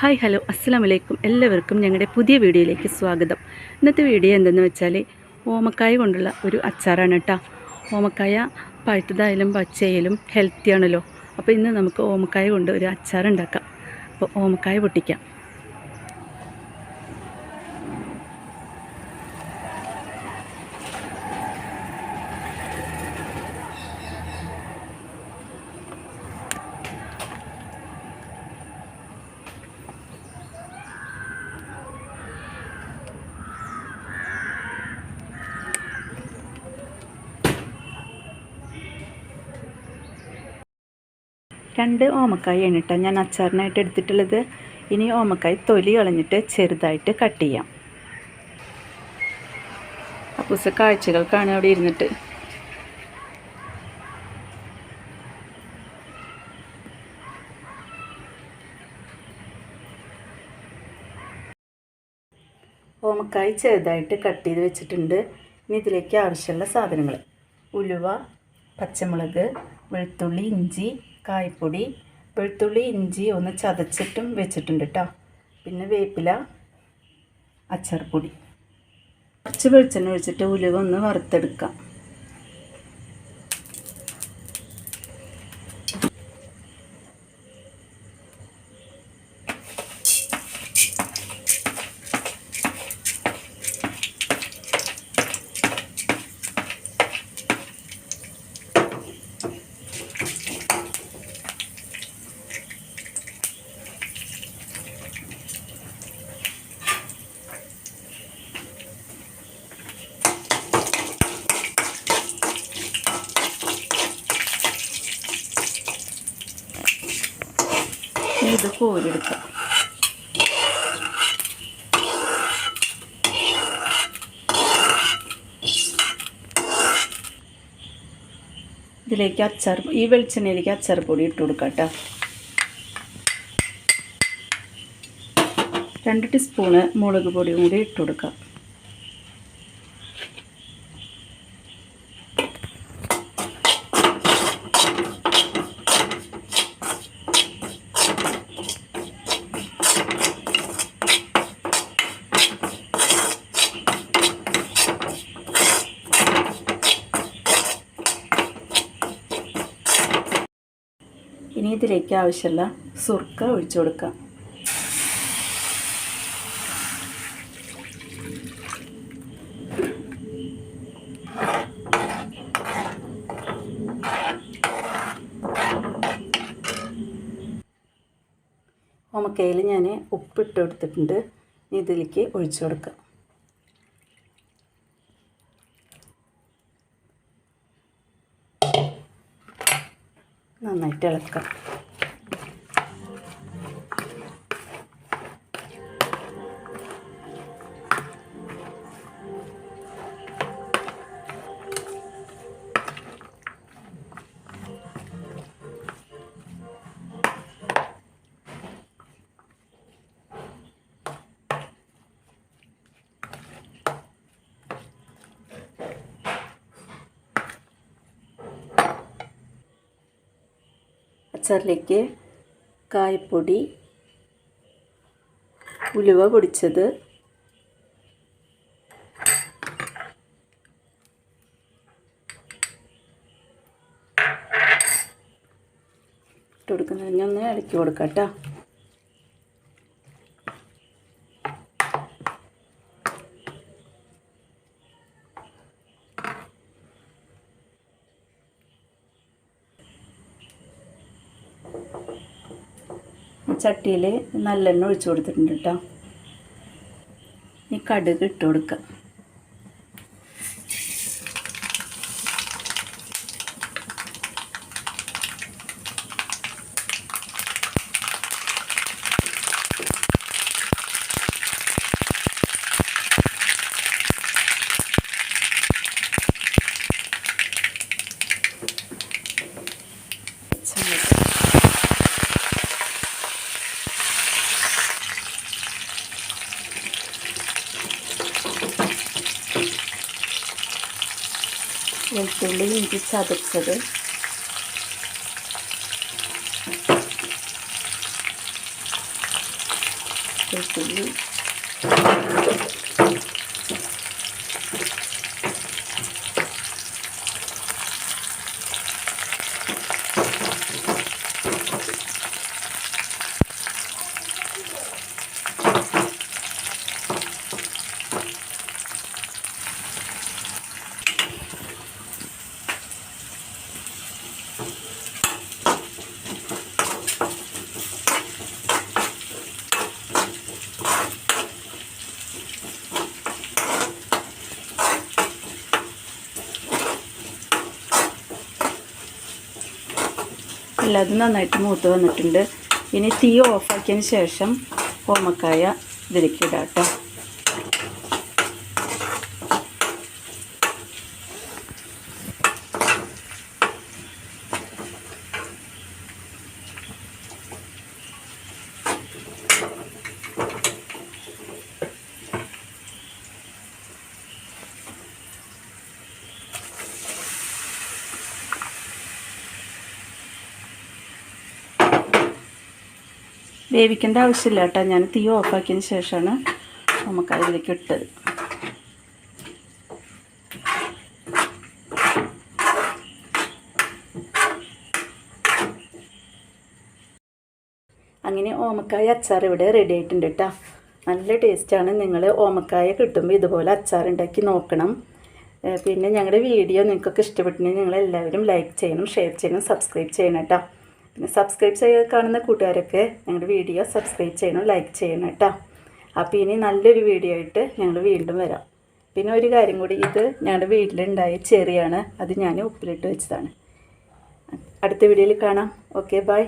Hi hello അസ്സാം വലൈക്കും എല്ലാവർക്കും ഞങ്ങളുടെ പുതിയ വീഡിയോയിലേക്ക് സ്വാഗതം. ഇന്നത്തെ വീഡിയോ എന്തെന്ന് വെച്ചാൽ ഓമക്കായ കൊണ്ടുള്ള ഒരു അച്ചാറാണ് കേട്ടോ. ഓമക്കായ പഴുത്തതായാലും പച്ചയായാലും ഹെൽത്തിയാണല്ലോ അപ്പോൾ ഇന്ന് നമുക്ക് ഓമക്കായ കൊണ്ട് ഒരു അച്ചാർ ഉണ്ടാക്കാം. അപ്പോൾ ഓമക്കായ പൊട്ടിക്കാം. രണ്ട് ഓമക്കായാണ് കേട്ടോ ഞാൻ അച്ചാറിനായിട്ട് എടുത്തിട്ടുള്ളത്. ഇനി ഓമക്കായ തൊലി കളഞ്ഞിട്ട് ചെറുതായിട്ട് കട്ട് ചെയ്യാം. അപ്പൂസ കാഴ്ചകൾക്കാണ് അവിടെ ഇരുന്നിട്ട്. ഓമക്കായ ചെറുതായിട്ട് കട്ട് ചെയ്ത് വെച്ചിട്ടുണ്ട്. ഇനി ഇതിലേക്ക് ആവശ്യമുള്ള സാധനങ്ങൾ. ഉലുവ പച്ചമുളക് വെളുത്തുള്ളി ഇഞ്ചി കായ്പ്പൊടി വെളുത്തുള്ളി ഇഞ്ചി ഒന്ന് ചതച്ചിട്ടും വെച്ചിട്ടുണ്ട് കേട്ടോ പിന്നെ വേപ്പില അച്ചാർപ്പൊടി കുറച്ച് വെളിച്ചെണ്ണ ഒഴിച്ചിട്ട് ഉലുവ ഒന്ന് വറുത്തെടുക്കാം. ഇനി ഇത് കോരിയെടുക്കാം. ഇതിലേക്ക് അച്ചാർ ഈ വെളിച്ചെണ്ണയിലേക്ക് അച്ചാർ പൊടി ഇട്ട് കൊടുക്കാം കേട്ടോ. രണ്ട് ടീസ്പൂണ് മുളക് പൊടിയും കൂടി ഇട്ട് കൊടുക്കാം. ഇനി ഇതിലേക്ക് ആവശ്യമുള്ള സുർക്ക ഒഴിച്ചു കൊടുക്കാം. ഓമക്കയിൽ ഞാൻ ഉപ്പിട്ട് കൊടുത്തിട്ടുണ്ട്. ഇതിലേക്ക് ഒഴിച്ചു കൊടുക്കാം. നന്നായിട്ട് ഇളക്കാം അച്ചാറിലേക്ക് കായപ്പൊടി ഉലുവ പൊടിച്ചത്. ഇട്ട് കൊടുക്കുന്നതിന് ഒന്ന് ഇളക്കി കൊടുക്കാം കേട്ടോ. ചട്ടിയിൽ നല്ലെണ്ണ ഒഴിച്ചു കൊടുത്തിട്ടുണ്ട് കേട്ടോ. ഇനി കടുക് ഇട്ട് കൊടുക്കുക വെളുത്തുള്ളി ഇഞ്ചി ചതച്ചത് വെളുത്തുള്ളി എല്ലാതും നന്നായിട്ട് മൂത്ത് വന്നിട്ടുണ്ട്. ഇനി തീ ഓഫാക്കിയതിന് ശേഷം ഓമക്കായ ഇതിലേക്ക് ഇടാം കേട്ടോ. വേവിക്കേണ്ട ആവശ്യമില്ല കേട്ടോ. ഞാൻ തീ ഓഫാക്കിയതിന് ശേഷമാണ് നമുക്ക് അതിലേക്ക് ഇട്ടത്. അങ്ങനെ ഓമക്കായ അച്ചാർ ഇവിടെ റെഡി ആയിട്ടുണ്ട് കേട്ടോ. നല്ല ടേസ്റ്റാണ് നിങ്ങൾ ഓമക്കായ കിട്ടുമ്പോൾ ഇതുപോലെ അച്ചാർ ഉണ്ടാക്കി നോക്കണം. പിന്നെ ഞങ്ങളുടെ വീഡിയോ നിങ്ങൾക്കൊക്കെ ഇഷ്ടപ്പെട്ടിട്ടുണ്ടെങ്കിൽ നിങ്ങൾ എല്ലാവരും ലൈക്ക് ചെയ്യണം ഷെയർ ചെയ്യണം സബ്സ്ക്രൈബ് ചെയ്യണം കേട്ടോ. പിന്നെ സബ്സ്ക്രൈബ് ചെയ്ത് കാണുന്ന കൂട്ടുകാരൊക്കെ ഞങ്ങളുടെ വീഡിയോ സബ്സ്ക്രൈബ് ചെയ്യണം ലൈക്ക് ചെയ്യണം കേട്ടോ. അപ്പോൾ ഇനി നല്ലൊരു വീഡിയോ ആയിട്ട് ഞങ്ങൾ വീണ്ടും വരാം. പിന്നെ ഒരു കാര്യം കൂടി ഇത് ഞങ്ങളുടെ വീട്ടിലുണ്ടായ ചെറിയാണ്. അത് ഞാൻ ഉപ്പിലിട്ട് വെച്ചതാണ്. അടുത്ത വീഡിയോയിൽ കാണാം. Okay bye